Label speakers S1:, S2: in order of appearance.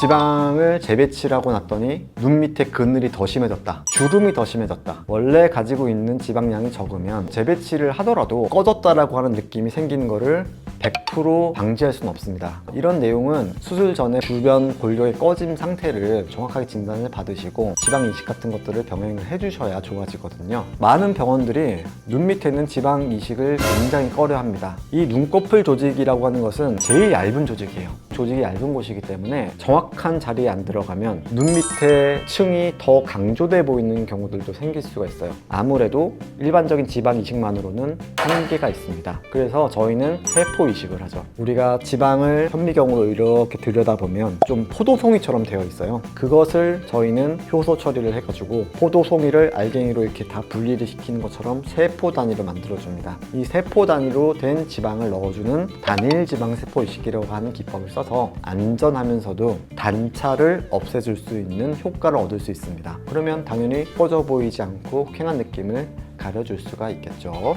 S1: 지방을 재배치를 하고 났더니 눈 밑에 그늘이 더 심해졌다. 주름이 더 심해졌다. 원래 가지고 있는 지방량이 적으면 재배치를 하더라도 꺼졌다라고 하는 느낌이 생기는 거를 100% 방지할 수는 없습니다. 이런 내용은 수술 전에 주변 골격의 꺼짐 상태를 정확하게 진단을 받으시고 지방 이식 같은 것들을 병행을 해주셔야 좋아지거든요. 많은 병원들이 눈 밑에 있는 지방 이식을 굉장히 꺼려 합니다. 이 눈꺼풀 조직이라고 하는 것은 제일 얇은 조직이에요. 조직이 얇은 곳이기 때문에 정확한 자리에 안 들어가면 눈 밑에 층이 더 강조돼 보이는 경우들도 생길 수가 있어요. 아무래도 일반적인 지방 이식만으로는 한계가 있습니다. 그래서 저희는 세포 이식을 하죠. 우리가 지방을 현미경으로 이렇게 들여다보면 좀 포도송이처럼 되어 있어요. 그것을 저희는 효소 처리를 해가지고 포도송이를 알갱이로 이렇게 다 분리를 시키는 것처럼 세포 단위로 만들어줍니다. 이 세포 단위로 된 지방을 넣어주는 단일 지방 세포 이식이라고 하는 기법을 써서 안전하면서도 단차를 없애줄 수 있는 효과를 얻을 수 있습니다. 그러면 당연히 꺼져 보이지 않고 쾌한 느낌을 가려줄 수가 있겠죠.